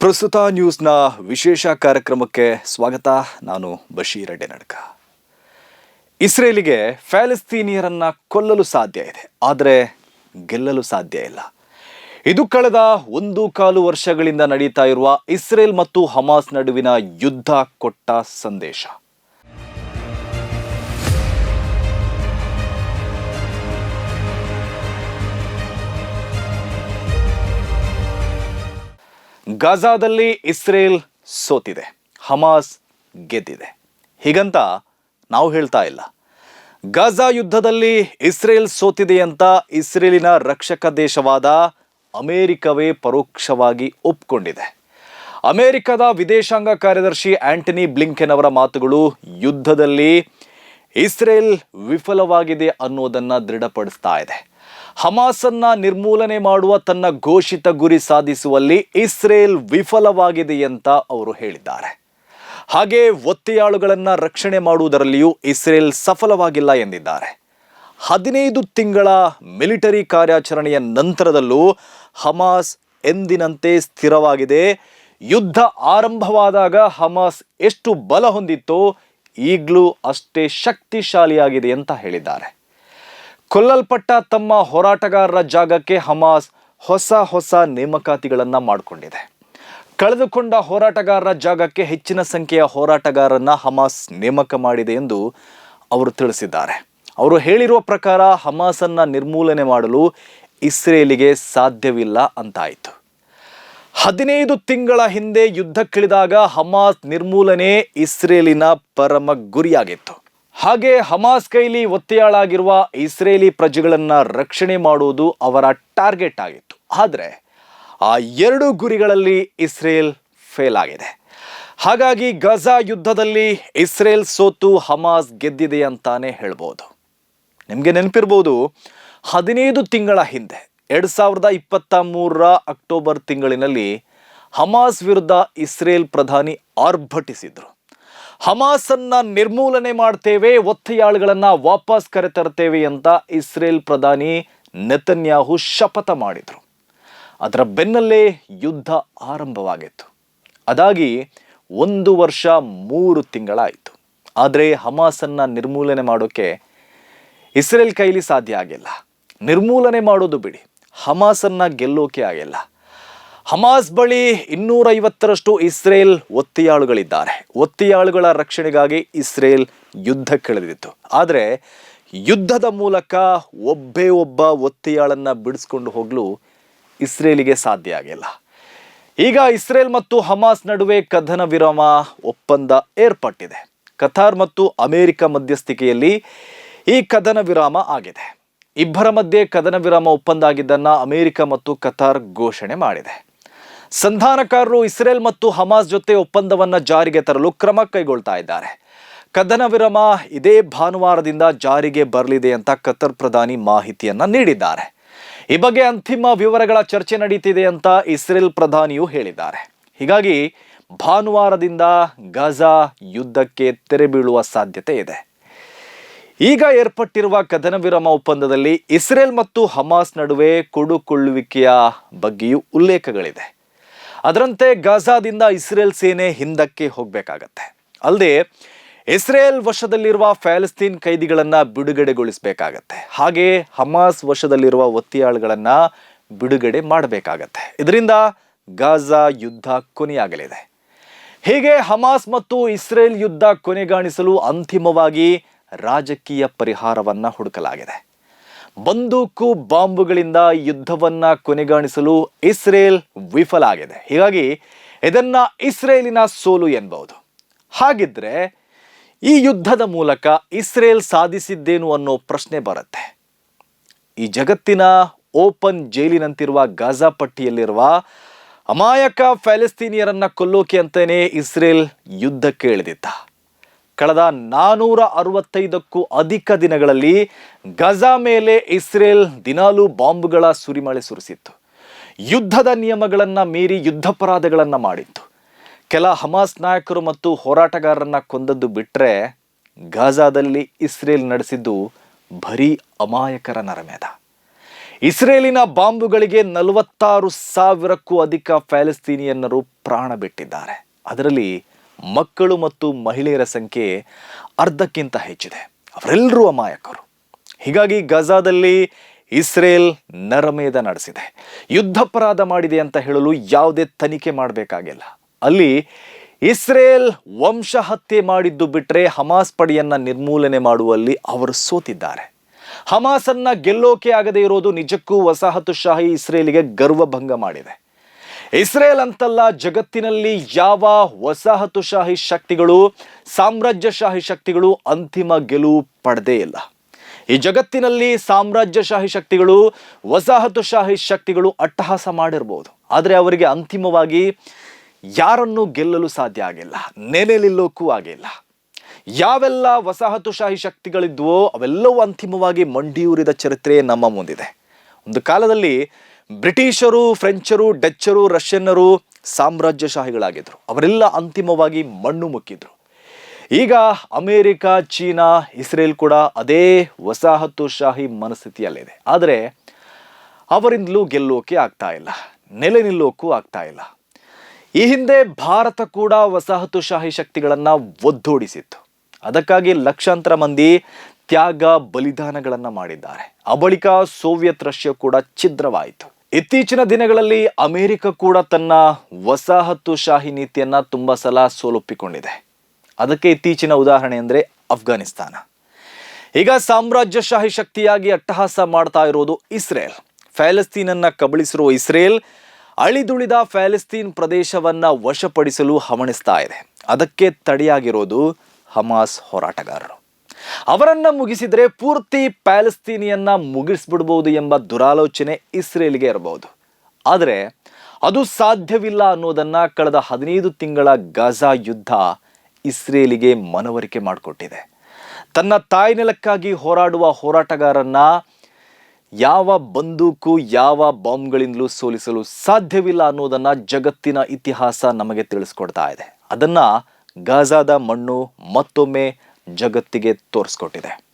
ಪ್ರಸ್ತುತ ನ್ಯೂಸ್ನ ವಿಶೇಷ ಕಾರ್ಯಕ್ರಮಕ್ಕೆ ಸ್ವಾಗತ. ನಾನು ಬಶೀರ್ ಅಡ್ಡೆನಡ್ಕ ಇಸ್ರೇಲಿಗೆ ಫ್ಯಾಲೆಸ್ತೀನಿಯರನ್ನ ಕೊಲ್ಲಲು ಸಾಧ್ಯ ಇದೆ. ಆದರೆ ಗೆಲ್ಲಲು ಸಾಧ್ಯ ಇಲ್ಲ. ಇದು ಕಳೆದ ಒಂದು ಕಾಲು ವರ್ಷಗಳಿಂದ ನಡೀತಾ ಇರುವ ಇಸ್ರೇಲ್ ಮತ್ತು ಹಮಾಸ್ ನಡುವಿನ ಯುದ್ಧ ಕೊಟ್ಟ ಸಂದೇಶ. ಗಾಜಾದಲ್ಲಿ ಇಸ್ರೇಲ್ ಸೋತಿದೆ, ಹಮಾಸ್ ಗೆದ್ದಿದೆ. ಹೀಗಂತ ನಾವು ಹೇಳ್ತಾ ಇಲ್ಲ. ಗಾಜಾ ಯುದ್ಧದಲ್ಲಿ ಇಸ್ರೇಲ್ ಸೋತಿದೆ ಅಂತ ಇಸ್ರೇಲಿನ ರಕ್ಷಕ ದೇಶವಾದ ಅಮೇರಿಕವೇ ಪರೋಕ್ಷವಾಗಿ ಒಪ್ಕೊಂಡಿದೆ. ಅಮೇರಿಕದ ವಿದೇಶಾಂಗ ಕಾರ್ಯದರ್ಶಿ ಆಂಟನಿ ಬ್ಲಿಂಕೆನ್ ಅವರ ಮಾತುಗಳು ಯುದ್ಧದಲ್ಲಿ ಇಸ್ರೇಲ್ ವಿಫಲವಾಗಿದೆ ಅನ್ನೋದನ್ನು ದೃಢಪಡಿಸ್ತಾ ಇದೆ. ಹಮಾಸನ್ನ ನಿರ್ಮೂಲನೆ ಮಾಡುವ ತನ್ನ ಘೋಷಿತ ಗುರಿ ಸಾಧಿಸುವಲ್ಲಿ ಇಸ್ರೇಲ್ ವಿಫಲವಾಗಿದೆ ಅಂತ ಅವರು ಹೇಳಿದ್ದಾರೆ. ಹಾಗೆ ಒತ್ತೆಯಾಳುಗಳನ್ನು ರಕ್ಷಣೆ ಮಾಡುವುದರಲ್ಲಿಯೂ ಇಸ್ರೇಲ್ ಸಫಲವಾಗಿಲ್ಲ ಎಂದಿದ್ದಾರೆ. ಹದಿನೈದು ತಿಂಗಳ ಮಿಲಿಟರಿ ಕಾರ್ಯಾಚರಣೆಯ ನಂತರದಲ್ಲೂ ಹಮಾಸ್ ಎಂದಿನಂತೆ ಸ್ಥಿರವಾಗಿದೆ. ಯುದ್ಧ ಆರಂಭವಾದಾಗ ಹಮಾಸ್ ಎಷ್ಟು ಬಲ ಹೊಂದಿತ್ತೋ ಈಗಲೂ ಅಷ್ಟೇ ಶಕ್ತಿಶಾಲಿಯಾಗಿದೆ ಅಂತ ಹೇಳಿದ್ದಾರೆ. ಕೊಲ್ಲಲ್ಪಟ್ಟ ತಮ್ಮ ಹೋರಾಟಗಾರರ ಜಾಗಕ್ಕೆ ಹಮಾಸ್ ಹೊಸ ಹೊಸ ನೇಮಕಾತಿಗಳನ್ನ ಮಾಡಿಕೊಂಡಿದೆ. ಕಳೆದುಕೊಂಡ ಹೋರಾಟಗಾರರ ಜಾಗಕ್ಕೆ ಹೆಚ್ಚಿನ ಸಂಖ್ಯೆಯ ಹೋರಾಟಗಾರರನ್ನ ಹಮಾಸ್ ನೇಮಕ ಮಾಡಿದೆ ಎಂದು ಅವರು ತಿಳಿಸಿದ್ದಾರೆ. ಅವರು ಹೇಳಿರುವ ಪ್ರಕಾರ ಹಮಾಸನ್ನ ನಿರ್ಮೂಲನೆ ಮಾಡಲು ಇಸ್ರೇಲಿಗೆ ಸಾಧ್ಯವಿಲ್ಲ ಅಂತಾಯಿತು. ಹದಿನೈದು ತಿಂಗಳ ಹಿಂದೆ ಯುದ್ಧಕ್ಕಿಳಿದಾಗ ಹಮಾಸ್ ನಿರ್ಮೂಲನೆ ಇಸ್ರೇಲಿನ ಪರಮ ಗುರಿಯಾಗಿತ್ತು. ಹಾಗೆ ಹಮಾಸ್ ಕೈಲಿ ಒತ್ತೆಯಾಳಾಗಿರುವ ಇಸ್ರೇಲಿ ಪ್ರಜೆಗಳನ್ನು ರಕ್ಷಣೆ ಮಾಡುವುದು ಅವರ ಟಾರ್ಗೆಟ್ ಆಗಿತ್ತು. ಆದರೆ ಆ ಎರಡು ಗುರಿಗಳಲ್ಲಿ ಇಸ್ರೇಲ್ ಫೇಲ್ ಆಗಿದೆ. ಹಾಗಾಗಿ ಗಜಾ ಯುದ್ಧದಲ್ಲಿ ಇಸ್ರೇಲ್ ಸೋತು ಹಮಾಸ್ ಗೆದ್ದಿದೆ ಅಂತಾನೆ ಹೇಳ್ಬೋದು. ನಿಮಗೆ ನೆನಪಿರ್ಬೋದು, ಹದಿನೈದು ತಿಂಗಳ ಹಿಂದೆ, ಎರಡು ಸಾವಿರದ ಇಪ್ಪತ್ತ ಮೂರರ ಅಕ್ಟೋಬರ್ ತಿಂಗಳಿನಲ್ಲಿ ಹಮಾಸ್ ವಿರುದ್ಧ ಇಸ್ರೇಲ್ ಪ್ರಧಾನಿ ಆರ್ಭಟಿಸಿದ್ರು. ಹಮಾಸನ್ನ ನಿರ್ಮೂಲನೆ ಮಾಡ್ತೇವೆ, ಒತ್ತೆಯಾಳುಗಳನ್ನ ವಾಪಸ್ ಕರೆತರ್ತೇವೆ ಅಂತ ಇಸ್ರೇಲ್ ಪ್ರಧಾನಿ ನೆತನ್ಯಾಹು ಶಪಥ ಮಾಡಿದರು. ಅದರ ಬೆನ್ನಲ್ಲೇ ಯುದ್ಧ ಆರಂಭವಾಗಿತ್ತು. ಅದಾಗಿ ಒಂದು ವರ್ಷ ಮೂರು ತಿಂಗಳಾಯಿತು. ಆದರೆ ಹಮಾಸನ್ನ ನಿರ್ಮೂಲನೆ ಮಾಡೋಕ್ಕೆ ಇಸ್ರೇಲ್ ಕೈಲಿ ಸಾಧ್ಯ ಆಗಿಲ್ಲ. ನಿರ್ಮೂಲನೆ ಮಾಡೋದು ಬಿಡಿ. ಹಮಾಸನ್ನ ಗೆಲ್ಲೋಕೆ ಆಗಿಲ್ಲ. ಹಮಾಸ್ ಬಳಿ ಇನ್ನೂರೈವತ್ತರಷ್ಟು ಇಸ್ರೇಲ್ ಒತ್ತೆಯಾಳುಗಳಿದ್ದಾರೆ. ಒತ್ತೆಯಾಳುಗಳ ರಕ್ಷಣೆಗಾಗಿ ಇಸ್ರೇಲ್ ಯುದ್ಧಕ್ಕಿಳಿದಿತ್ತು ಆದರೆ ಯುದ್ಧದ ಮೂಲಕ ಒಬ್ಬೇ ಒಬ್ಬ ಒತ್ತಿಯಾಳನ್ನು ಬಿಡಿಸ್ಕೊಂಡು ಹೋಗಲು ಇಸ್ರೇಲಿಗೆ ಸಾಧ್ಯ ಆಗಿಲ್ಲ. ಈಗ ಇಸ್ರೇಲ್ ಮತ್ತು ಹಮಾಸ್ ನಡುವೆ ಕದನ ವಿರಾಮ ಒಪ್ಪಂದ ಏರ್ಪಟ್ಟಿದೆ. ಕತಾರ್ ಮತ್ತು ಅಮೆರಿಕ ಮಧ್ಯಸ್ಥಿಕೆಯಲ್ಲಿ ಈ ಕದನ ವಿರಾಮ ಆಗಿದೆ. ಇಬ್ಬರ ಮಧ್ಯೆ ಕದನ ವಿರಾಮ ಒಪ್ಪಂದ ಆಗಿದ್ದನ್ನು ಅಮೆರಿಕ ಮತ್ತು ಕತಾರ್ ಘೋಷಣೆ ಮಾಡಿದೆ. ಸಂಧಾನಕಾರರು ಇಸ್ರೇಲ್ ಮತ್ತು ಹಮಾಸ್ ಜೊತೆ ಒಪ್ಪಂದವನ್ನ ಜಾರಿಗೆ ತರಲು ಕ್ರಮ ಕೈಗೊಳ್ತಾ ಇದ್ದಾರೆ. ಕದನ ವಿರಮ ಇದೇ ಭಾನುವಾರದಿಂದ ಜಾರಿಗೆ ಬರಲಿದೆ ಅಂತ ಕತರ್ ಪ್ರಧಾನಿ ಮಾಹಿತಿಯನ್ನ ನೀಡಿದ್ದಾರೆ. ಈ ಬಗ್ಗೆ ಅಂತಿಮ ವಿವರಗಳ ಚರ್ಚೆ ನಡೀತಿದೆ ಅಂತ ಇಸ್ರೇಲ್ ಪ್ರಧಾನಿಯು ಹೇಳಿದ್ದಾರೆ. ಹೀಗಾಗಿ ಭಾನುವಾರದಿಂದ ಗಜಾ ಯುದ್ಧಕ್ಕೆ ತೆರೆ ಬೀಳುವ ಸಾಧ್ಯತೆ ಇದೆ. ಈಗ ಏರ್ಪಟ್ಟಿರುವ ಕದನ ವಿರಮ ಒಪ್ಪಂದದಲ್ಲಿ ಇಸ್ರೇಲ್ ಮತ್ತು ಹಮಾಸ್ ನಡುವೆ ಕೊಡುಕೊಳ್ಳುವಿಕೆಯ ಬಗ್ಗೆಯೂ ಉಲ್ಲೇಖಗಳಿದೆ. ಅದರಂತೆ ಗಾಜಾದಿಂದ ಇಸ್ರೇಲ್ ಸೇನೆ ಹಿಂದಕ್ಕೆ ಹೋಗಬೇಕಾಗತ್ತೆ. ಅಲ್ಲದೆ ಇಸ್ರೇಲ್ ವಶದಲ್ಲಿರುವ ಫ್ಯಾಲಸ್ತೀನ್ ಕೈದಿಗಳನ್ನು ಬಿಡುಗಡೆಗೊಳಿಸಬೇಕಾಗತ್ತೆ. ಹಾಗೆ ಹಮಾಸ್ ವಶದಲ್ಲಿರುವ ಒತ್ತಿಯಾಳುಗಳನ್ನು ಬಿಡುಗಡೆ ಮಾಡಬೇಕಾಗತ್ತೆ. ಇದರಿಂದ ಗಾಜಾ ಯುದ್ಧ ಕೊನೆಯಾಗಲಿದೆ. ಹೀಗೆ ಹಮಾಸ್ ಮತ್ತು ಇಸ್ರೇಲ್ ಯುದ್ಧ ಕೊನೆಗಾಣಿಸಲು ಅಂತಿಮವಾಗಿ ರಾಜಕೀಯ ಪರಿಹಾರವನ್ನ ಹುಡುಕಲಾಗಿದೆ. ಬಂದೂಕು ಬಾಂಬುಗಳಿಂದ ಯುದ್ಧವನ್ನ ಕೊನೆಗಾಣಿಸಲು ಇಸ್ರೇಲ್ ವಿಫಲ ಆಗಿದೆ. ಹೀಗಾಗಿ ಇದನ್ನ ಇಸ್ರೇಲಿನ ಸೋಲು ಎನ್ಬಹುದು. ಹಾಗಿದ್ರೆ ಈ ಯುದ್ಧದ ಮೂಲಕ ಇಸ್ರೇಲ್ ಸಾಧಿಸಿದ್ದೇನು ಅನ್ನೋ ಪ್ರಶ್ನೆ ಬರುತ್ತೆ. ಈ ಜಗತ್ತಿನ ಓಪನ್ ಜೈಲಿನಂತಿರುವ ಗಾಜಾ ಪಟ್ಟಿಯಲ್ಲಿರುವ ಅಮಾಯಕ ಫ್ಯಾಲೆಸ್ತೀನಿಯರನ್ನ ಕೊಲ್ಲೋಕೆ ಅಂತಲೇ ಇಸ್ರೇಲ್ ಯುದ್ಧಕ್ಕೆ ಇಳಿದಿದ್ದ. ಕಳೆದ ನಾನೂರ ಅರವತ್ತೈದಕ್ಕೂ ಅಧಿಕ ದಿನಗಳಲ್ಲಿ ಗಜಾ ಮೇಲೆ ಇಸ್ರೇಲ್ ದಿನಾಲೂ ಬಾಂಬ್ಗಳ ಸುರಿಮಳೆ ಸುರಿಸಿತ್ತು. ಯುದ್ಧದ ನಿಯಮಗಳನ್ನು ಮೀರಿ ಯುದ್ಧಪರಾಧಗಳನ್ನು ಮಾಡಿತ್ತು. ಕೆಲ ಹಮಾಸ್ ನಾಯಕರು ಮತ್ತು ಹೋರಾಟಗಾರರನ್ನ ಕೊಂದದ್ದು ಬಿಟ್ಟರೆ ಗಾಜಾದಲ್ಲಿ ಇಸ್ರೇಲ್ ನಡೆಸಿದ್ದು ಬರೀ ಅಮಾಯಕರ ನರಮೇಧ. ಇಸ್ರೇಲಿನ ಬಾಂಬುಗಳಿಗೆ ನಲವತ್ತಾರು ಸಾವಿರಕ್ಕೂ ಅಧಿಕ ಪ್ಯಾಲೆಸ್ತೀನಿಯನ್ನರು ಪ್ರಾಣ ಬಿಟ್ಟಿದ್ದಾರೆ. ಅದರಲ್ಲಿ ಮಕ್ಕಳು ಮತ್ತು ಮಹಿಳೆಯರ ಸಂಖ್ಯೆ ಅರ್ಧಕ್ಕಿಂತ ಹೆಚ್ಚಿದೆ. ಅವರೆಲ್ಲರೂ ಅಮಾಯಕರು. ಹೀಗಾಗಿ ಗಜಾದಲ್ಲಿ ಇಸ್ರೇಲ್ ನರಮೇದ ನಡೆಸಿದೆ. ಯುದ್ಧಪರಾಧ ಮಾಡಿದೆ ಅಂತ ಹೇಳಲು ಯಾವುದೇ ತನಿಖೆ ಮಾಡಬೇಕಾಗಿಲ್ಲ. ಅಲ್ಲಿ ಇಸ್ರೇಲ್ ವಂಶ ಹತ್ಯೆ ಮಾಡಿದ್ದು ಬಿಟ್ಟರೆ ಹಮಾಸ್ ಪಡೆಯನ್ನು ನಿರ್ಮೂಲನೆ ಮಾಡುವಲ್ಲಿ ಅವರು ಸೋತಿದ್ದಾರೆ. ಹಮಾಸನ್ನ ಗೆಲ್ಲೋಕೆ ಆಗದೇ ಇರೋದು ನಿಜಕ್ಕೂ ವಸಾಹತುಶಾಹಿ ಇಸ್ರೇಲಿಗೆ ಗರ್ವಭಂಗ ಮಾಡಿದೆ. ಇಸ್ರೇಲ್ ಅಂತಲ್ಲ ಜಗತ್ತಿನಲ್ಲಿ ಯಾವ ವಸಾಹತುಶಾಹಿ ಶಕ್ತಿಗಳು, ಸಾಮ್ರಾಜ್ಯಶಾಹಿ ಶಕ್ತಿಗಳು ಅಂತಿಮ ಗೆಲುವು ಪಡೆದೇ ಇಲ್ಲ. ಈ ಜಗತ್ತಿನಲ್ಲಿ ಸಾಮ್ರಾಜ್ಯಶಾಹಿ ಶಕ್ತಿಗಳು, ವಸಾಹತುಶಾಹಿ ಶಕ್ತಿಗಳು ಅಟ್ಟಹಾಸ ಮಾಡಿರ್ಬೋದು. ಆದರೆ ಅವರಿಗೆ ಅಂತಿಮವಾಗಿ ಯಾರನ್ನು ಗೆಲ್ಲಲು ಸಾಧ್ಯ ಆಗಿಲ್ಲ, ನೆನೆಲಿಲ್ಲೋಕ್ಕೂ ಆಗಿಲ್ಲ. ಯಾವೆಲ್ಲ ವಸಾಹತುಶಾಹಿ ಶಕ್ತಿಗಳಿದ್ವೋ ಅವೆಲ್ಲವೂ ಅಂತಿಮವಾಗಿ ಮಂಡಿಯೂರಿದ ಚರಿತ್ರೆ ನಮ್ಮ ಮುಂದಿದೆ. ಒಂದು ಕಾಲದಲ್ಲಿ ಬ್ರಿಟಿಷರು, ಫ್ರೆಂಚರು, ಡಚ್ಚರು, ರಷ್ಯನ್ನರು ಸಾಮ್ರಾಜ್ಯಶಾಹಿಗಳಾಗಿದ್ದರು ಅವರೆಲ್ಲ ಅಂತಿಮವಾಗಿ ಮಣ್ಣು ಮುಕ್ಕಿದ್ರು. ಈಗ ಅಮೇರಿಕ, ಚೀನಾ, ಇಸ್ರೇಲ್ ಕೂಡ ಅದೇ ವಸಾಹತುಶಾಹಿ ಮನಸ್ಥಿತಿಯಲ್ಲಿದೆ ಆದರೆ ಅವರಿಂದಲೂ ಗೆಲ್ಲೋಕೆ ಆಗ್ತಾ ಇಲ್ಲ. ನೆಲೆ ನಿಲ್ಲೋಕ್ಕೂ ಆಗ್ತಾ ಇಲ್ಲ. ಈ ಹಿಂದೆ ಭಾರತ ಕೂಡ ವಸಾಹತುಶಾಹಿ ಶಕ್ತಿಗಳನ್ನು ಒದ್ದೋಡಿಸಿತ್ತು. ಅದಕ್ಕಾಗಿ ಲಕ್ಷಾಂತರ ಮಂದಿ ತ್ಯಾಗ ಬಲಿದಾನಗಳನ್ನು ಮಾಡಿದ್ದಾರೆ. ಆ ಬಳಿಕ ಸೋವಿಯತ್ ರಷ್ಯಾ ಕೂಡ ಛಿದ್ರವಾಯಿತು. ಇತ್ತೀಚಿನ ದಿನಗಳಲ್ಲಿ ಅಮೆರಿಕ ಕೂಡ ತನ್ನ ವಸಾಹತುಶಾಹಿ ನೀತಿಯನ್ನ ತುಂಬಾ ಸಲ ಸೋಲೊಪ್ಪಿಕೊಂಡಿದೆ. ಅದಕ್ಕೆ ಇತ್ತೀಚಿನ ಉದಾಹರಣೆ ಅಂದ್ರೆ ಅಫ್ಘಾನಿಸ್ತಾನ. ಈಗ ಸಾಮ್ರಾಜ್ಯಶಾಹಿ ಶಕ್ತಿಯಾಗಿ ಅಟ್ಟಹಾಸ ಮಾಡ್ತಾ ಇರೋದು ಇಸ್ರೇಲ್. ಫ್ಯಾಲೆಸ್ತೀನನ್ನ ಕಬಳಿಸಿರುವ ಇಸ್ರೇಲ್ ಅಳಿದುಳಿದ ಫ್ಯಾಲೆಸ್ತೀನ್ ಪ್ರದೇಶವನ್ನ ವಶಪಡಿಸಲು ಹವಣಿಸ್ತಾ ಇದೆ. ಅದಕ್ಕೆ ತಡೆಯಾಗಿರೋದು ಹಮಾಸ್ ಹೋರಾಟಗಾರರು. ಅವರನ್ನ ಮುಗಿಸಿದ್ರೆ ಪೂರ್ತಿ ಪ್ಯಾಲೆಸ್ತೀನಿಯನ್ನ ಮುಗಿಸ್ಬಿಡ್ಬೋದು ಎಂಬ ದುರಾಲೋಚನೆ ಇಸ್ರೇಲ್ಗೆ ಇರಬಹುದು. ಆದರೆ ಅದು ಸಾಧ್ಯವಿಲ್ಲ ಅನ್ನೋದನ್ನ ಕಳೆದ ಹದಿನೈದು ತಿಂಗಳ ಗಾಜಾ ಯುದ್ಧ ಇಸ್ರೇಲಿಗೆ ಮನವರಿಕೆ ಮಾಡಿಕೊಟ್ಟಿದೆ. ತನ್ನ ತಾಯ್ನೆಲಕ್ಕಾಗಿ ಹೋರಾಡುವ ಹೋರಾಟಗಾರನ್ನ ಯಾವ ಬಂದೂಕು, ಯಾವ ಬಾಂಬ್ಗಳಿಂದಲೂ ಸೋಲಿಸಲು ಸಾಧ್ಯವಿಲ್ಲ ಅನ್ನೋದನ್ನ ಜಗತ್ತಿನ ಇತಿಹಾಸ ನಮಗೆ ತಿಳಿಸ್ಕೊಡ್ತಾ ಇದೆ. ಅದನ್ನ ಗಾಜಾದ ಮಣ್ಣು ಮತ್ತೊಮ್ಮೆ ಜಗತ್ತಿಗೆ ತೋರಿಸ್ಕೊಟ್ಟಿದೆ.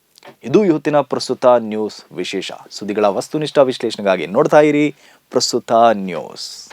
ಇದು ಇವತ್ತಿನ ಪ್ರಸ್ತುತ ನ್ಯೂಸ್ ವಿಶೇಷ. ಸುದ್ದಿಗಳ ವಸ್ತುನಿಷ್ಠ ವಿಶ್ಲೇಷಣೆಗಾಗಿ ನೋಡ್ತಾ ಇರಿ ಪ್ರಸ್ತುತ ನ್ಯೂಸ್.